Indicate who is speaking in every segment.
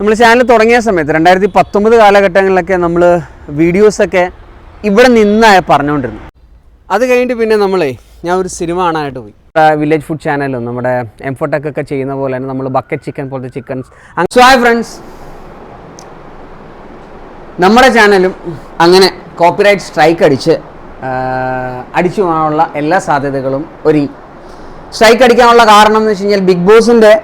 Speaker 1: നമ്മൾ ചാനൽ തുടങ്ങിയ സമയത്ത് രണ്ടായിരത്തി പത്തൊമ്പത് കാലഘട്ടങ്ങളിലൊക്കെ നമ്മൾ വീഡിയോസൊക്കെ ഇവിടെ നിന്നാണ് പറഞ്ഞുകൊണ്ടിരുന്നത് അത് കഴിഞ്ഞിട്ട് പിന്നെ നമ്മളേ ഞാൻ ഒരു സിനിമ കാണാനായിട്ട് പോയി. വില്ലേജ് ഫുഡ് ചാനലും നമ്മുടെ എംഫോട്ടൊക്കെ ഒക്കെ ചെയ്യുന്ന പോലെ തന്നെ നമ്മൾ ബക്കറ്റ് ചിക്കൻ പോലത്തെ ചിക്കൻസ് സോ ഹായ് ഫ്രണ്ട്സ് നമ്മുടെ ചാനലും അങ്ങനെ കോപ്പിറൈറ്റ് സ്ട്രൈക്ക് അടിച്ച് അടിച്ചു പോകാനുള്ള എല്ലാ സാധ്യതകളും ഒരു സ്ട്രൈക്ക് അടിക്കാനുള്ള കാരണം എന്ന് വെച്ച് കഴിഞ്ഞാൽ ബിഗ് ബോസിന്റെ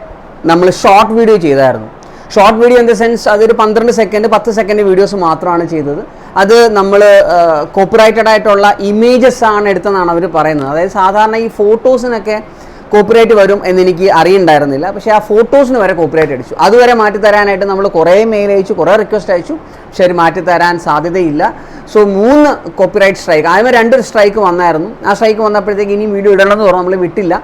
Speaker 1: നമ്മൾ ഷോർട്ട് വീഡിയോ ചെയ്തായിരുന്നു. Short video in the sense അതൊരു പന്ത്രണ്ട് സെക്കൻഡ് പത്ത് സെക്കൻഡ് വീഡിയോസ് മാത്രമാണ് ചെയ്തത്. അത് നമ്മൾ കോപ്പിറൈറ്റഡ് ആയിട്ടുള്ള ഇമേജസ് ആണ് എടുത്തെന്നാണ് അവർ പറയുന്നത്. അതായത് സാധാരണ ഈ ഫോട്ടോസിനൊക്കെ കോപ്പിറൈറ്റ് വരും എന്ന് എനിക്ക് അറിയണ്ടായിരുന്നില്ല. പക്ഷേ ആ ഫോട്ടോസിന് വരെ കോപ്പിറൈറ്റ് അടിച്ചു. അതുവരെ മാറ്റി തരാനായിട്ട് നമ്മൾ കുറേ മെയിൽ അയച്ചു കുറേ റിക്വസ്റ്റ് അയച്ചു. പക്ഷെ അവർ മാറ്റി തരാൻ സാധ്യതയില്ല. സോ മൂന്ന് കോപ്പിറൈറ്റ് സ്ട്രൈക്ക് ആദ്യമേ രണ്ട് സ്ട്രൈക്ക് വന്നായിരുന്നു. ആ സ്ട്രൈക്ക് വന്നപ്പോഴത്തേക്ക് ഇനി വീഡിയോ ഇടണമെന്ന് പറഞ്ഞു നമ്മൾ വിട്ടില്ല.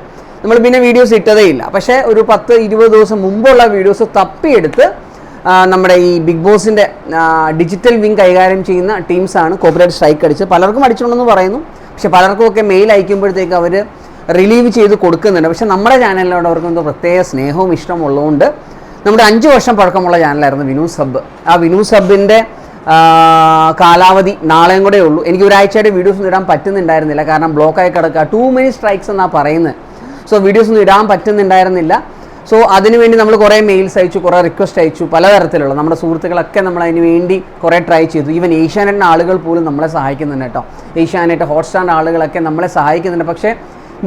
Speaker 1: നമ്മൾ പിന്നെ വീഡിയോസ് ഇട്ടതേ ഇല്ല. പക്ഷേ ഒരു പത്ത് ഇരുപത് ദിവസം മുമ്പുള്ള വീഡിയോസ് തപ്പിയെടുത്ത് നമ്മുടെ ഈ ബിഗ് ബോസിന്റെ ഡിജിറ്റൽ വിങ് കൈകാര്യം ചെയ്യുന്ന ടീംസാണ് കോപ്പറേറ്റ് സ്ട്രൈക്ക് അടിച്ച് പലർക്കും അടിച്ചിട്ടുണ്ടെന്ന് പറയുന്നു. പക്ഷെ പലർക്കും ഒക്കെ മെയിൽ അയക്കുമ്പോഴത്തേക്ക് അവർ റിലീവ് ചെയ്ത് കൊടുക്കുന്നുണ്ട്. പക്ഷെ നമ്മുടെ ചാനലിനോട് അവർക്ക് എന്തോ പ്രത്യേക സ്നേഹവും ഇഷ്ടവും ഉള്ളതുകൊണ്ട് നമ്മുടെ അഞ്ച് വർഷം പഴക്കമുള്ള ചാനലായിരുന്നു വിനു സബ്. ആ വിനു സബിന്റെ കാലാവധി നാളെയും കൂടെ ഉള്ളൂ. എനിക്ക് ഒരാഴ്ചയായിട്ട് വീഡിയോസ് ഇടാൻ പറ്റുന്നുണ്ടായിരുന്നില്ല. കാരണം ബ്ലോക്കായി കിടക്കുക. ടു മെനി സ്ട്രൈക്സ് എന്നാണ് പറയുന്നത്. സോ വീഡിയോസ് ഒന്നും ഇടാൻ പറ്റുന്നുണ്ടായിരുന്നില്ല. സോ അതിനുവേണ്ടി നമ്മൾ കുറേ മെയിൽസ് അയച്ചു കുറേ റിക്വസ്റ്റ് അയച്ചു പലതരത്തിലുള്ള നമ്മുടെ സുഹൃത്തുക്കളൊക്കെ നമ്മൾ അതിന് വേണ്ടി കുറേ ട്രൈ ചെയ്തു. ഈവൻ ഏഷ്യാനെറ്റിന്റെ ആളുകൾ പോലും നമ്മളെ സഹായിക്കുന്നുണ്ട് കേട്ടോ. ഏഷ്യാനെറ്റ് ഹോട്ട്സ്റ്റാറിന്റെ ആളുകളൊക്കെ നമ്മളെ സഹായിക്കുന്നുണ്ട്. പക്ഷേ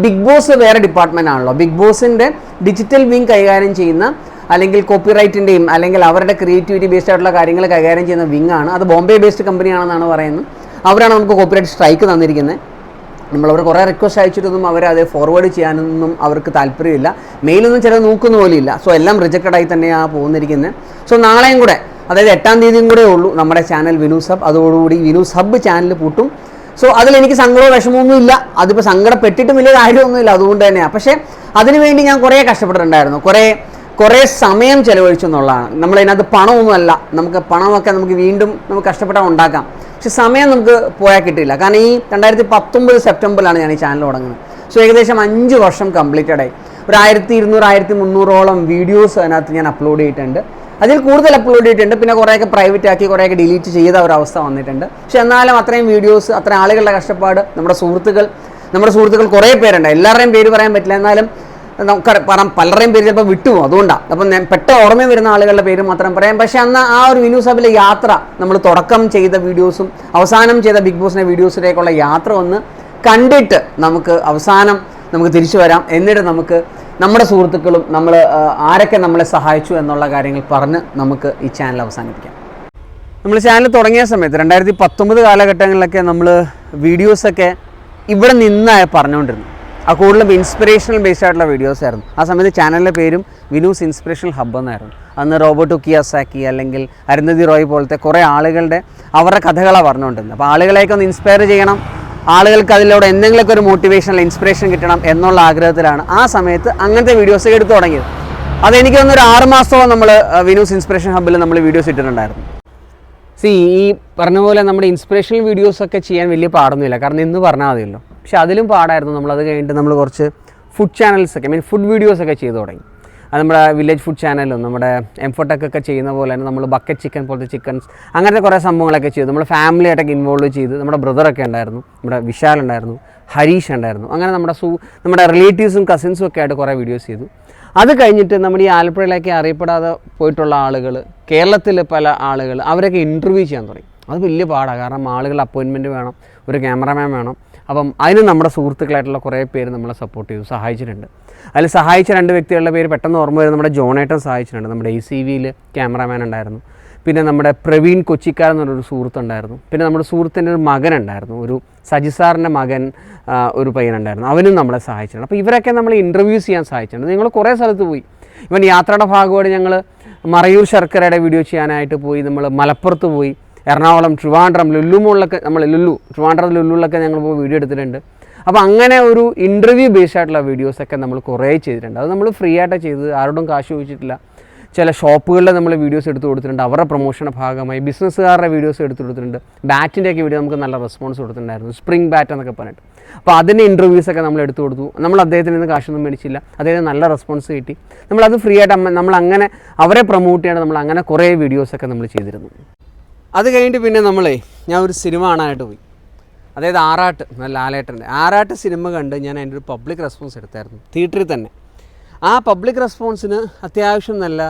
Speaker 1: ബിഗ് ബോസ് വേറെ ഡിപ്പാർട്ട്മെന്റ് ആണല്ലോ. ബിഗ് ബോസിന്റെ ഡിജിറ്റൽ വിങ് കൈകാര്യം ചെയ്യുന്ന അല്ലെങ്കിൽ കോപ്പിറൈറ്റിന്റെയും അല്ലെങ്കിൽ അവരുടെ ക്രിയേറ്റിവിറ്റി ബേസ്ഡ് ആയിട്ടുള്ള കാര്യങ്ങൾ കൈകാര്യം ചെയ്യുന്ന വിങ് ആണ്. അത് ബോംബെ ബേസ്ഡ് കമ്പനിയാണെന്നാണ് പറയുന്നത്. അവരാണ് നമുക്ക് കോപ്പിറൈറ്റ് സ്ട്രൈക്ക് തന്നിരിക്കുന്നത്. നമ്മളവർ കുറേ റിക്വസ്റ്റ് അയച്ചിട്ടൊന്നും അവർ അത് ഫോർവേഡ് ചെയ്യാനൊന്നും അവർക്ക് താല്പര്യമില്ല. മെയിലൊന്നും ചിലത് നോക്കുന്ന പോലെയില്ല. സോ എല്ലാം റിജക്റ്റഡ് ആയി തന്നെയാണ് പോകുന്നിരിക്കുന്നത് സോ നാളെയും കൂടെ അതായത് എട്ടാം തീയതിയും കൂടെ ഉള്ളൂ നമ്മുടെ ചാനൽ വിനു സബ്. അതോടുകൂടി വിനു സബ് ചാനൽ പൂട്ടും. സോ അതിൽ എനിക്ക് സങ്കടമോ വിഷമമൊന്നും ഇല്ല. അതിപ്പോൾ സങ്കടപ്പെട്ടിട്ടും വലിയ കാര്യമൊന്നുമില്ല. അതുകൊണ്ട് തന്നെയാണ് പക്ഷേ അതിനുവേണ്ടി ഞാൻ കുറേ കഷ്ടപ്പെട്ടിട്ടുണ്ടായിരുന്നു. കുറേ കുറേ സമയം ചെലവഴിച്ചു എന്നുള്ളതാണ്. നമ്മൾ ഇതിനകത്ത് പണമൊന്നുമല്ല. നമുക്ക് പണമൊക്കെ നമുക്ക് വീണ്ടും നമുക്ക് കഷ്ടപ്പെട്ടാൽ ഉണ്ടാക്കാം. പക്ഷെ സമയം നമുക്ക് പോയാൽ കിട്ടില്ല കാരണം ഈ രണ്ടായിരത്തി പത്തൊമ്പത് സെപ്റ്റംബറിലാണ് ഞാൻ ഈ ചാനൽ തുടങ്ങുന്നത്. സോ ഏകദേശം അഞ്ച് വർഷം കംപ്ലീറ്റഡ് ആയി. ഒരു ആയിരത്തി ഇരുന്നൂറ് ആയിരത്തി മുന്നൂറോളം വീഡിയോസ് അതിനകത്ത് ഞാൻ അപ്ലോഡ് ചെയ്തിട്ടുണ്ട്. അതിൽ കൂടുതൽ അപ്ലോഡ് ചെയ്തിട്ടുണ്ട്. പിന്നെ കുറേയൊക്കെ പ്രൈവറ്റ് ആക്കി കുറേയൊക്കെ ഡിലീറ്റ് ചെയ്ത ഒരു അവസ്ഥ വന്നിട്ടുണ്ട്. പക്ഷെ എന്നാലും അത്രയും വീഡിയോസ് അത്രയും ആളുകളുടെ കഷ്ടപ്പാട് നമ്മുടെ സുഹൃത്തുക്കൾ നമ്മുടെ സുഹൃത്തുക്കൾ കുറേ പേരുണ്ട്. എല്ലാവരുടെയും പേര് പറയാൻ പറ്റില്ല. എന്നാലും നമുക്ക് പറയാം പലരുടെയും പേര് ചിലപ്പോൾ വിട്ടുപോകും അതുകൊണ്ടാണ് അപ്പം ഞാൻ പെട്ടെന്ന് ഓർമ്മ വരുന്ന ആളുകളുടെ പേര് മാത്രം പറയാം. പക്ഷേ അന്ന് ആ ഒരു വിനു സബിലെ യാത്ര നമ്മൾ തുടക്കം ചെയ്ത വീഡിയോസും അവസാനം ചെയ്ത ബിഗ് ബോസിന്റെ വീഡിയോസിലേക്കുള്ള യാത്ര ഒന്ന് കണ്ടിട്ട് നമുക്ക് അവസാനം നമുക്ക് തിരിച്ചു വരാം. എന്നിട്ട് നമുക്ക് നമ്മുടെ സുഹൃത്തുക്കളും നമ്മൾ ആരൊക്കെ നമ്മളെ സഹായിച്ചു എന്നുള്ള കാര്യങ്ങൾ പറഞ്ഞ് നമുക്ക് ഈ ചാനൽ അവസാനിപ്പിക്കാം. നമ്മൾ ചാനൽ തുടങ്ങിയ സമയത്ത് രണ്ടായിരത്തി പത്തൊമ്പത് കാലഘട്ടങ്ങളിലൊക്കെ നമ്മൾ വീഡിയോസൊക്കെ ഇവിടെ നിന്നാണ് പറഞ്ഞുകൊണ്ടിരുന്നത്. ആ കൂടുതലും ഇൻസ്പിറേഷണൽ ബേസ്ഡ് ആയിട്ടുള്ള വീഡിയോസ് ആയിരുന്നു. ആ സമയത്ത് ചാനലിന്റെ പേരും വിനൂസ് ഇൻസ്പിറേഷണൽ ഹബ്ബ് എന്നായിരുന്നു. അന്ന് റോബർട്ടോ കിയാസാക്കി അല്ലെങ്കിൽ അരുന്ധതി റോയ് പോലത്തെ കുറേ ആളുകളുടെ അവരുടെ കഥകളാണ് പറഞ്ഞുകൊണ്ടിരുന്നത്. അപ്പോൾ ആളുകളെയൊക്കെ ഒന്ന് ഇൻസ്പയർ ചെയ്യണം. ആളുകൾക്ക് അതിലൂടെ എന്തെങ്കിലുമൊക്കെ ഒരു മോട്ടിവേഷണൽ ഇൻസ്പിറേഷൻ കിട്ടണം എന്നുള്ള ആഗ്രഹത്തിലാണ് ആ സമയത്ത് അങ്ങനത്തെ വീഡിയോസ് എടുത്തു തുടങ്ങിയത്. അതെനിക്ക് തോന്നുന്നു ഒരു ആറ് നമ്മൾ വിനൂസ് ഇൻസ്പിറേഷൻ ഹബ്ബിൽ നമ്മൾ വീഡിയോസ് ഇട്ടിട്ടുണ്ടായിരുന്നു. സി ഈ പറഞ്ഞ പോലെ നമ്മുടെ ഇൻസ്പിറേഷണൽ വീഡിയോസൊക്കെ ചെയ്യാൻ വലിയ പാടൊന്നുമില്ല. കാരണം ഇന്ന് പറഞ്ഞാൽ മതിയല്ലോ. പക്ഷെ അതിലും പാടായിരുന്നു നമ്മൾ അത് കഴിഞ്ഞിട്ട് നമ്മൾ കുറച്ച് ഫുഡ് ചാനൽസൊക്കെ മീൻ ഫുഡ് വീഡിയോസൊക്കെ ചെയ്തു തുടങ്ങി. അത് നമ്മുടെ വില്ലേജ് ഫുഡ് ചാനലും നമ്മുടെ എംഫോട്ടൊക്കെ ചെയ്യുന്ന പോലെ തന്നെ നമ്മൾ ബക്കറ്റ് ചിക്കൻ പോലത്തെ ചിക്കൻസ് അങ്ങനത്തെ കുറേ സംഭവങ്ങളൊക്കെ ചെയ്തു. നമ്മൾ ഫാമിലി ആയിട്ടൊക്കെ ഇൻവോൾവ് ചെയ്ത് നമ്മുടെ ബ്രദറൊക്കെ ഉണ്ടായിരുന്നു നമ്മുടെ വിശാൽ ഉണ്ടായിരുന്നു ഹരീഷ് ഉണ്ടായിരുന്നു. അങ്ങനെ നമ്മുടെ സു നമ്മുടെ റിലേറ്റീവ്സും കസിൻസും ഒക്കെ ആയിട്ട് കുറേ വീഡിയോസ് ചെയ്തു. അത് കഴിഞ്ഞിട്ട് നമ്മുടെ ഈ ആലപ്പുഴയിലേക്ക് അറിയപ്പെടാതെ പോയിട്ടുള്ള ആളുകൾ കേരളത്തിലെ പല ആളുകൾ അവരൊക്കെ ഇന്റർവ്യൂ ചെയ്യാൻ തുടങ്ങി. അത് വലിയ പാടാണ് കാരണം ആളുകൾ അപ്പോയിൻമെന്റ് വേണം ഒരു ക്യാമറമാൻ വേണം. അപ്പം അതിന് നമ്മുടെ സുഹൃത്തുക്കളായിട്ടുള്ള കുറേ പേര് നമ്മളെ സപ്പോർട്ട് ചെയ്തു സഹായിച്ചിട്ടുണ്ട്. അതിൽ സഹായിച്ച രണ്ട് വ്യക്തികളുടെ പേര് പെട്ടെന്ന് ഓർമ്മ വരും നമ്മുടെ ജോണേട്ടൻ സഹായിച്ചിട്ടുണ്ട്. നമ്മുടെ എ സി വിയിൽ ക്യാമറാമാൻ ഉണ്ടായിരുന്നു. പിന്നെ നമ്മുടെ പ്രവീൺ കൊച്ചിക്കാരൻ എന്ന് പറഞ്ഞൊരു സുഹൃത്തുണ്ടായിരുന്നു. പിന്നെ നമ്മുടെ സുഹൃത്തിന്റെ ഒരു മകനുണ്ടായിരുന്നു. ഒരു സജിസാറിന്റെ മകൻ ഒരു പയ്യനുണ്ടായിരുന്നു. അവനും നമ്മളെ സഹായിച്ചിട്ടുണ്ട്. അപ്പോൾ ഇവരൊക്കെ നമ്മൾ ഇന്റർവ്യൂസ് ചെയ്യാൻ സഹായിച്ചിട്ടുണ്ട്. നിങ്ങൾ കുറേ സ്ഥലത്ത് പോയി. ഇവൻ യാത്രയുടെ ഭാഗമായിട്ട് ഞങ്ങൾ മറയൂർ ശർക്കരയുടെ വീഡിയോ ചെയ്യാനായിട്ട് പോയി. നമ്മൾ മലപ്പുറത്ത് പോയി. എറണാകുളം ട്രിവാൻഡ്രം ലുല്ലുമോളിലൊക്കെ നമ്മൾ ലുല്ലു ട്രിവാൻഡ്രം ലുല്ലുകളിലൊക്കെ ഞങ്ങൾ പോയി വീഡിയോ എടുത്തിട്ടുണ്ട്. അപ്പോൾ അങ്ങനെ ഒരു ഇന്റർവ്യൂ ബേസ്ഡ് ആയിട്ടുള്ള വീഡിയോസൊക്കെ നമ്മൾ കുറേ ചെയ്തിട്ടുണ്ട്. അത് നമ്മൾ ഫ്രീ ആയിട്ടാണ് ചെയ്തത്. ആരോടും കാശ് ചോദിച്ചിട്ടില്ല. ചില ഷോപ്പുകളിലെ നമ്മൾ വീഡിയോസ് എടുത്തു കൊടുത്തിട്ടുണ്ട്. അവരുടെ പ്രൊമോഷന്റെ ഭാഗമായി ബിസിനസ്സുകാരുടെ വീഡിയോസ് എടുത്തു കൊടുത്തിട്ടുണ്ട്. ബാറ്റിന്റെ ഒക്കെ വീഡിയോ നമുക്ക് നല്ല റെസ്പോൺസ് കൊടുത്തിട്ടുണ്ടായിരുന്നു. സ്പ്രിംഗ് ബാറ്റ് എന്നൊക്കെ പറഞ്ഞിട്ട്. അപ്പോൾ അതിന്റെ ഇന്റർവ്യൂസ് ഒക്കെ നമ്മൾ എടുത്തു കൊടുത്തു. നമ്മൾ അദ്ദേഹത്തിന് നിന്ന് കാശൊന്നും മേടിച്ചില്ല. അദ്ദേഹത്തിന് നല്ല റെസ്പോൺസ് കിട്ടി. നമ്മളത് ഫ്രീ ആയിട്ട് നമ്മൾ അങ്ങനെ അവരെ പ്രൊമോട്ട് ചെയ്യാൻ നമ്മൾ അങ്ങനെ കുറേ വീഡിയോസൊക്കെ നമ്മൾ ചെയ്തിരുന്നു. അത് കഴിഞ്ഞിട്ട് പിന്നെ നമ്മളേ ഞാൻ ഒരു സിനിമ കാണാനായിട്ട് പോയി. അതായത് ആറാട്ട് ലാലേട്ടന്റെ. ആറാട്ട് സിനിമ കണ്ട് ഞാൻ അതിന്റെ ഒരു പബ്ലിക് റെസ്പോൺസ് എടുത്തായിരുന്നു. തിയേറ്ററിൽ തന്നെ. ആ പബ്ലിക് റെസ്പോൺസിന് അത്യാവശ്യം നല്ല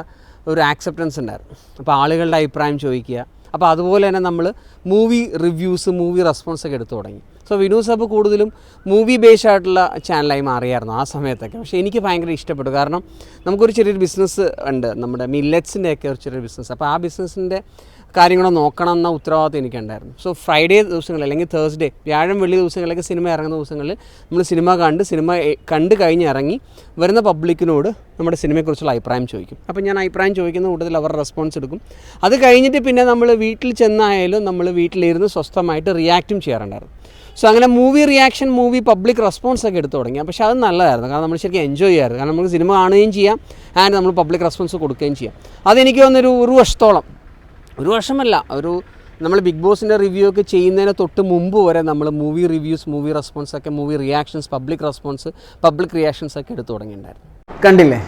Speaker 1: ഒരു ആക്സെപ്റ്റൻസ് ഉണ്ടായിരുന്നു. അപ്പോൾ ആളുകളുടെ അഭിപ്രായം ചോദിക്കുക. അപ്പോൾ അതുപോലെ തന്നെ നമ്മൾ മൂവി റിവ്യൂസ് മൂവി റെസ്പോൺസ് ഒക്കെ എടുത്തു തുടങ്ങി. സോ വിനു സബ് കൂടുതലും മൂവി ബേസ്ഡ് ആയിട്ടുള്ള ചാനലായി മാറിയായിരുന്നു ആ സമയത്തൊക്കെ. പക്ഷേ എനിക്ക് ഭയങ്കര ഇഷ്ടപ്പെട്ടു. കാരണം നമുക്കൊരു ചെറിയൊരു ബിസിനസ് ഉണ്ട്. നമ്മുടെ മില്ലറ്റ്സിന്റെയൊക്കെ ഒരു ചെറിയൊരു ബിസിനസ് അപ്പോൾ ആ ബിസിനസ്സിന്റെ കാര്യങ്ങൾ നോക്കണം എന്ന ഉത്തരവാദിത്വം എനിക്കുണ്ടായിരുന്നു. സോ ഫ്രൈഡേ ദിവസങ്ങളിൽ അല്ലെങ്കിൽ തേഴ്സ്ഡേ വ്യാഴം വെള്ളി ദിവസങ്ങളിലൊക്കെ സിനിമ ഇറങ്ങുന്ന ദിവസങ്ങളിൽ നമ്മൾ സിനിമ കണ്ട് സിനിമ കണ്ട് കഴിഞ്ഞ് ഇറങ്ങി വരുന്ന പബ്ലിക്കിനോട് നമ്മുടെ സിനിമയെക്കുറിച്ചുള്ള അഭിപ്രായം ചോദിക്കും. അപ്പോൾ ഞാൻ അഭിപ്രായം ചോദിക്കുന്ന കൂട്ടത്തിൽ അവർ റെസ്പോൺസ് എടുക്കും. അത് കഴിഞ്ഞിട്ട് പിന്നെ നമ്മൾ വീട്ടിൽ ചെന്നായാലും നമ്മൾ വീട്ടിലിരുന്ന് സ്വസ്ഥമായിട്ട് റിയാക്റ്റും ചെയ്യാറുണ്ടായിരുന്നു. സോ അങ്ങനെ movie reaction movie public response ഒക്കെ എടുത്തു തുടങ്ങി. പക്ഷേ അത് നല്ലതായിരുന്നു. കാരണം നമ്മൾ ശരിക്കും എൻജോയ് ചെയ്യാറ് കാരണം നമുക്ക് സിനിമ കാണുകയും ചെയ്യാം. ആൻഡ് നമ്മൾ പബ്ലിക് റെസ്പോൺസ് കൊടുക്കുകയും ചെയ്യാം. അതെനിക്ക് തോന്നുന്നൊരു ഒരു വർഷത്തോളം ഒരു വർഷമല്ല ഒരു നമ്മൾ ബിഗ് ബോസിന്റെ റിവ്യൂ ഒക്കെ ചെയ്യുന്നതിന് തൊട്ട് മുമ്പ് വരെ നമ്മൾ മൂവി റിവ്യൂസ് മൂവി റെസ്പോൺസ് ഒക്കെ movie reactions public response public reactions ഒക്കെ എടുത്തു തുടങ്ങിയിട്ടുണ്ടായിരുന്നു. കണ്ടില്ലേ?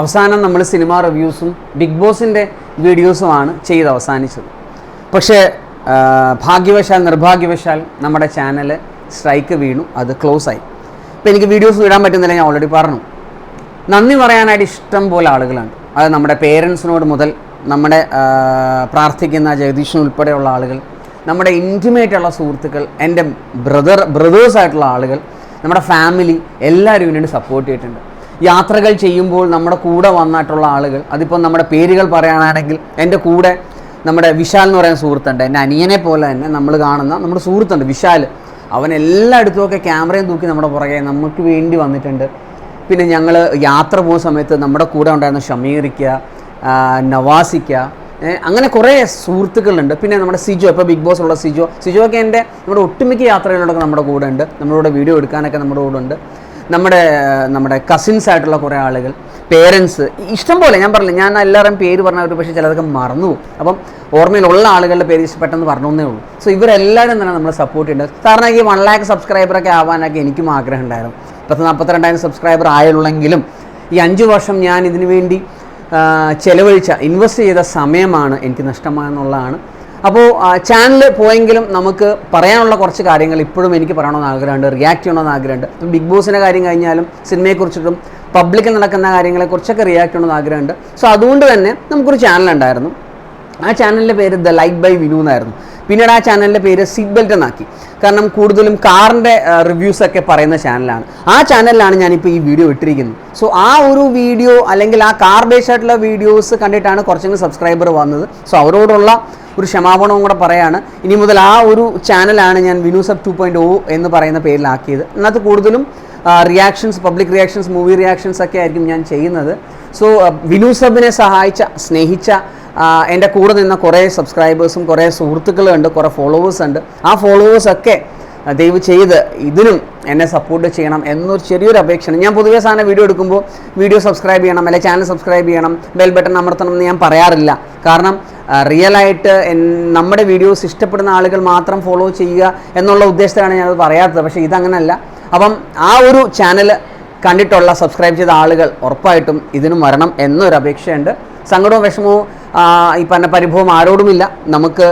Speaker 1: അവസാനം നമ്മൾ സിനിമ റിവ്യൂസും ബിഗ് ബോസിന്റെ വീഡിയോസുമാണ് ചെയ്ത് അവസാനിച്ചത്. പക്ഷേ ഭാഗ്യവശാൽ നിർഭാഗ്യവശാൽ നമ്മുടെ ചാനൽ സ്ട്രൈക്ക് വീണു അത് ക്ലോസ് ആയി. ഇപ്പോൾ എനിക്ക് വീഡിയോസ് ഇടാൻ പറ്റുന്നില്ല ഞാൻ ഓൾറെഡി പറഞ്ഞു. നന്ദി പറയാനായിട്ട് ഇഷ്ടം പോലെ ആളുകളുണ്ട്. അത് നമ്മുടെ പേരൻസിനോട് മുതൽ നമ്മുടെ പ്രാർത്ഥിക്കുന്ന ജഗദീഷൻ ഉൾപ്പെടെയുള്ള ആളുകൾ നമ്മുടെ ഇന്റിമേറ്റ് ഉള്ള സുഹൃത്തുക്കൾ എന്റെ ബ്രദർ ബ്രദേഴ്സായിട്ടുള്ള ആളുകൾ നമ്മുടെ ഫാമിലി എല്ലാവരും ഇതിനുവേണ്ടി സപ്പോർട്ട് ചെയ്തിട്ടുണ്ട്. യാത്രകൾ ചെയ്യുമ്പോൾ നമ്മുടെ കൂടെ വന്നിട്ടുള്ള ആളുകൾ അതിപ്പോൾ നമ്മുടെ പേരുകൾ പറയാനാണെങ്കിൽ എന്റെ കൂടെ നമ്മുടെ വിശാൽ എന്ന് പറയുന്ന സുഹൃത്തുണ്ട്. എന്റെ അനിയനെ പോലെ തന്നെ നമ്മൾ കാണുന്ന നമ്മുടെ സുഹൃത്തുണ്ട് വിശാൽ. അവൻ എല്ലായിടത്തും ഒക്കെ ക്യാമറയും തൂക്കി നമ്മുടെ പുറകെ നമുക്ക് വേണ്ടി വന്നിട്ടുണ്ട്. പിന്നെ ഞങ്ങൾ യാത്ര പോകുന്ന സമയത്ത് നമ്മുടെ കൂടെ ഉണ്ടായിരുന്ന ഷമീറിക്ക നവാസിക്ക അങ്ങനെ കുറേ സുഹൃത്തുക്കളുണ്ട്. പിന്നെ നമ്മുടെ സിജോ ഇപ്പോൾ ബിഗ് ബോസ് ഉള്ള സിജോ. സിജോ ഒക്കെ എന്റെ നമ്മുടെ ഒട്ടുമിക്ക യാത്രകളിലൊക്കെ നമ്മുടെ കൂടെ ഉണ്ട്. നമ്മളോട് വീഡിയോ എടുക്കാനൊക്കെ നമ്മുടെ കൂടെ ഉണ്ട്. നമ്മുടെ നമ്മുടെ കസിൻസ് ആയിട്ടുള്ള കുറേ ആളുകൾ പേരൻസ് ഇഷ്ടം പോലെ ഞാൻ പറഞ്ഞില്ല ഞാൻ എല്ലാവരും പേര് പറഞ്ഞ ഒരു പക്ഷേ ചിലതൊക്കെ മറന്നു അപ്പം ഓർമ്മയിലുള്ള ആളുകളുടെ പേര് ഇഷ്ടപ്പെട്ടെന്ന് പെട്ടെന്ന് പറഞ്ഞേ ഉള്ളൂ. സോ ഇവരെല്ലാവരും തന്നെ നമ്മളെ സപ്പോർട്ട് ചെയ്യുന്നുണ്ട്. കാരണം ഈ വൺ ലാക്ക് സബ്സ്ക്രൈബറൊക്കെ ആവാനൊക്കെ എനിക്കും ആഗ്രഹം ഉണ്ടായിരുന്നു. പത്ത് നാൽപ്പത്തിരണ്ടായിരം സബ്സ്ക്രൈബർ ആയുള്ളെങ്കിലും ഈ അഞ്ച് വർഷം ഞാൻ ഇതിനു വേണ്ടി ചെലവഴിച്ച ഇൻവെസ്റ്റ് ചെയ്ത സമയമാണ് എനിക്ക് നഷ്ടമായെന്നുള്ളതാണ് അപ്പോൾ ചാനൽ പോയെങ്കിലും നമുക്ക് പറയാനുള്ള കുറച്ച് കാര്യങ്ങൾ ഇപ്പോഴും എനിക്ക് പറയണമെന്ന് ആഗ്രഹമുണ്ട് റിയാക്ട് ചെയ്യണമെന്ന് ആഗ്രഹമുണ്ട്. ബിഗ് ബോസിന്റെ കാര്യം കഴിഞ്ഞാലും സിനിമയെക്കുറിച്ചിട്ടും പബ്ലിക്കിൽ നടക്കുന്ന കാര്യങ്ങളെക്കുറിച്ചൊക്കെ റിയാക്ട് ചെയ്യണമെന്ന് ആഗ്രഹമുണ്ട്. സോ അതുകൊണ്ട് തന്നെ നമുക്കൊരു ചാനലുണ്ടായിരുന്നു ആ ചാനലിന്റെ പേര് ദ ലൈറ്റ് ബൈ വിനു എന്നായിരുന്നു. പിന്നീട് ആ ചാനലിന്റെ പേര് സീറ്റ് ബെൽറ്റ് എന്നാക്കി. കാരണം കൂടുതലും കാറിന്റെ റിവ്യൂസ് ഒക്കെ പറയുന്ന ചാനലാണ് ആ ചാനലിലാണ് ഞാനിപ്പോൾ ഈ വീഡിയോ ഇട്ടിരിക്കുന്നത്. സോ ആ ഒരു വീഡിയോ അല്ലെങ്കിൽ ആ കാർ ബേസ്ഡ് ആയിട്ടുള്ള വീഡിയോസ് കണ്ടിട്ടാണ് കുറച്ചെങ്കിലും സബ്സ്ക്രൈബർ വന്നത്. സോ അവരോടുള്ള ഒരു ക്ഷമാപണവും കൂടെ പറയാണ്. ഇനി മുതൽ ആ ഒരു ചാനലാണ് ഞാൻ Vinu sub two point O എന്ന് പറയുന്ന പേരിലാക്കിയത്. അതിനകത്ത് കൂടുതലും reactions public reactions movie reactions ഒക്കെ ആയിരിക്കും ഞാൻ ചെയ്യുന്നത്. സോ വിനു സബിനെ സഹായിച്ച സ്നേഹിച്ച എന്റെ കൂടെ നിന്ന കുറേ സബ്സ്ക്രൈബേഴ്സും കുറേ സുഹൃത്തുക്കളുണ്ട് കുറേ ഫോളോവേഴ്സ് ഉണ്ട്. ആ ഫോളോവേഴ്സൊക്കെ ദയവ് ചെയ്ത് ഇതിനും എന്നെ സപ്പോർട്ട് ചെയ്യണം എന്നൊരു ചെറിയൊരു അപേക്ഷയാണ്. ഞാൻ പൊതുവേ സാധനം വീഡിയോ എടുക്കുമ്പോൾ വീഡിയോ സബ്സ്ക്രൈബ് ചെയ്യണം അല്ലെങ്കിൽ ചാനൽ സബ്സ്ക്രൈബ് ചെയ്യണം ബെൽ ബട്ടൺ അമർത്തണം എന്ന് ഞാൻ പറയാറില്ല. കാരണം റിയലായിട്ട് നമ്മുടെ വീഡിയോസ് ഇഷ്ടപ്പെടുന്ന ആളുകൾ മാത്രം ഫോളോ ചെയ്യുക എന്നുള്ള ഉദ്ദേശത്തിലാണ് ഞാനത് പറയാത്തത്. പക്ഷേ ഇതങ്ങനല്ല. അപ്പം ആ ഒരു ചാനൽ കണ്ടിട്ടുള്ള സബ്സ്ക്രൈബ് ചെയ്ത ആളുകൾ ഉറപ്പായിട്ടും ഇതിനും വരണം എന്നൊരു അപേക്ഷയുണ്ട്. സങ്കടവും വിഷമവും ഈ പറഞ്ഞ പരിഭവം ആരോടുമില്ല. നമുക്ക്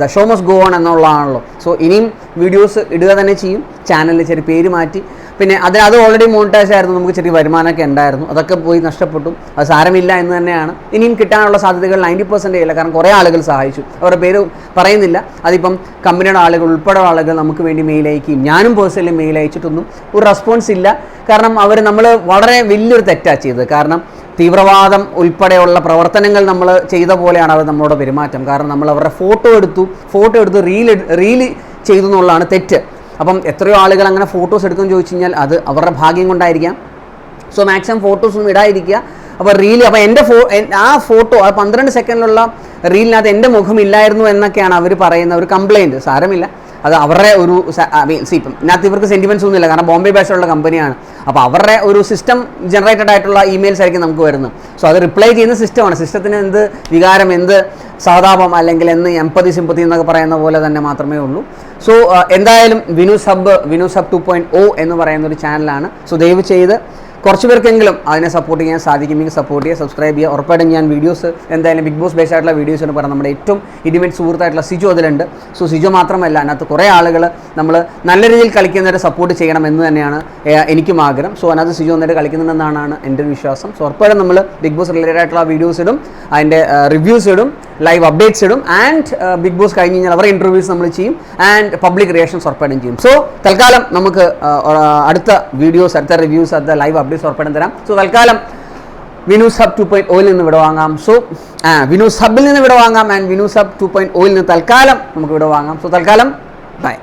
Speaker 1: the show must go on എന്നുള്ളതാണല്ലോ. So ഇനിയും വീഡിയോസ് ഇടുക തന്നെ ചെയ്യും. ചാനലിൽ ചെറിയ പേര് മാറ്റി. പിന്നെ അതിന് അത് ഓൾറെഡി മോണിറ്റൈസ് ആയിരുന്നു. നമുക്ക് ചെറിയ വരുമാനമൊക്കെ ഉണ്ടായിരുന്നു. അതൊക്കെ പോയി നഷ്ടപ്പെട്ടു. അത് സാരമില്ല എന്ന് തന്നെയാണ്. ഇനിയും കിട്ടാനുള്ള സാധ്യതകൾ നയന്റി പെർസെന്റേജ് ഇല്ല. കാരണം കുറേ ആളുകൾ സഹായിച്ചു. അവരുടെ പേര് പറയുന്നില്ല. അതിപ്പം കമ്പനിയുടെ ആളുകൾ ഉൾപ്പെടെ ആളുകൾ നമുക്ക് വേണ്ടി മെയിൽ അയക്കുകയും ഞാനും പേഴ്സണലി മെയിൽ അയച്ചിട്ടൊന്നും ഒരു റെസ്പോൺസ് ഇല്ല. കാരണം അവർ നമ്മൾ വളരെ വലിയൊരു തെറ്റാണ് ചെയ്തത്. കാരണം തീവ്രവാദം ഉൾപ്പെടെയുള്ള പ്രവർത്തനങ്ങൾ നമ്മൾ ചെയ്ത പോലെയാണ് അവർ നമ്മളോട് പെരുമാറ്റം. കാരണം നമ്മൾ അവരുടെ ഫോട്ടോ എടുത്തു ഫോട്ടോ എടുത്ത് റീൽ റീൽ ചെയ്തു എന്നുള്ളതാണ് തെറ്റ്. അപ്പം എത്രയോ ആളുകൾ അങ്ങനെ ഫോട്ടോസ് എടുക്കുമെന്ന് ചോദിച്ചു കഴിഞ്ഞാൽ അത് അവരുടെ ഭാഗ്യം കൊണ്ടായിരിക്കാം. സോ മാക്സിമം ഫോട്ടോസൊന്നും ഇടാതിരിക്കുക. അപ്പോൾ റീൽ അപ്പോൾ എന്റെ ഫോ ആ ഫോട്ടോ ആ പന്ത്രണ്ട് സെക്കൻഡിലുള്ള റീലിനകത്ത് എന്റെ മുഖമില്ലായിരുന്നു എന്നൊക്കെയാണ് അവർ പറയുന്ന ഒരു കംപ്ലയിന്റ് സാരമില്ല. അത് അവരുടെ ഒരു മീൻ സി ഇപ്പം ഇതിനകത്ത് ഇവർക്ക് സെന്റിമെന്റ്സ് ഒന്നുമില്ല. കാരണം ബോംബെ ബാഷുള്ള കമ്പനിയാണ് അപ്പോൾ അവരുടെ ഒരു സിസ്റ്റം ജനറേറ്റഡ് ആയിട്ടുള്ള ഇമെയിൽസ് ആയിരിക്കും നമുക്ക് വരുന്നത്. സോ അത് റിപ്ലൈ ചെയ്യുന്ന സിസ്റ്റമാണ് സിസ്റ്റത്തിന് എന്ത് വികാരം എന്ത് സഹതാപം അല്ലെങ്കിൽ എന്ന് എമ്പതി സിമ്പതി എന്നൊക്കെ പറയുന്ന പോലെ തന്നെ മാത്രമേ ഉള്ളൂ. സോ എന്തായാലും Vinu sub Vinu sub two point O എന്ന് പറയുന്ന ഒരു ചാനലാണ് സോ ദയവ് ചെയ്ത് കുറച്ച് പേർക്കെങ്കിലും അതിനെ സപ്പോർട്ട് ചെയ്യാൻ സാധിക്കുമെങ്കിൽ സപ്പോർട്ട് ചെയ്യുക സബ്സ്ക്രൈബ് ചെയ്യുക. ഉറപ്പായിട്ടും ഞാൻ വീഡിയോസ് എന്തായാലും ബിഗ് ബോസ് ബേസ് ആയിട്ടുള്ള വീഡിയോസ് എന്ന് പറഞ്ഞാൽ നമ്മുടെ ഏറ്റവും ഇടിമേറ്റ് സുഹൃത്തായിട്ടുള്ള സിജു അതിലുണ്ട്. സോ സിജു മാത്രമല്ല അതിനകത്ത് കുറേ ആളുകൾ നമ്മൾ നല്ല രീതിയിൽ കളിക്കുന്നവരെ സപ്പോർട്ട് ചെയ്യണം എന്ന് തന്നെയാണ് എനിക്കും ആഗ്രഹം. സോ അതിനകത്ത് സിജു നന്നായിട്ട് കളിക്കുന്നുണ്ടെന്നാണ് എന്റെ ഒരു വിശ്വാസം. സോ ഉറപ്പായിട്ടും നമ്മൾ ബിഗ് ബോസ് റിലേറ്റഡ് ആയിട്ടുള്ള വീഡിയോസ് ഇടും അതിന്റെ റിവ്യൂസ് ഇടും ലൈവ് അപ്ഡേറ്റ്സ് ഇടും ആൻഡ് ബിഗ് ബോസ് കഴിഞ്ഞ് കഴിഞ്ഞാൽ അവരുടെ ഇന്റർവ്യൂസ് നമ്മൾ ചെയ്യും ആൻഡ് പബ്ലിക് റിയാക്ഷൻസ് ഉറപ്പായിട്ടും ചെയ്യും. സോ തൽക്കാലം നമുക്ക് അടുത്ത വീഡിയോസ് അടുത്ത റിവ്യൂസ് അടുത്ത ലൈവ് അപ്ഡേറ്റ്സ് ഉറപ്പായിട്ടും തരാം. സോ തൽക്കാലം Vinu sub two point oil നിന്ന് ഇവിടെ വാങ്ങാം. സോ ആ വിനു സബിൽ നിന്ന് ഇവിടെ വാങ്ങാം and Vinu sub two point oil നിന്ന് തൽക്കാലം നമുക്ക് ഇവിടെ വാങ്ങാം. സോ തൽക്കാലം ബൈ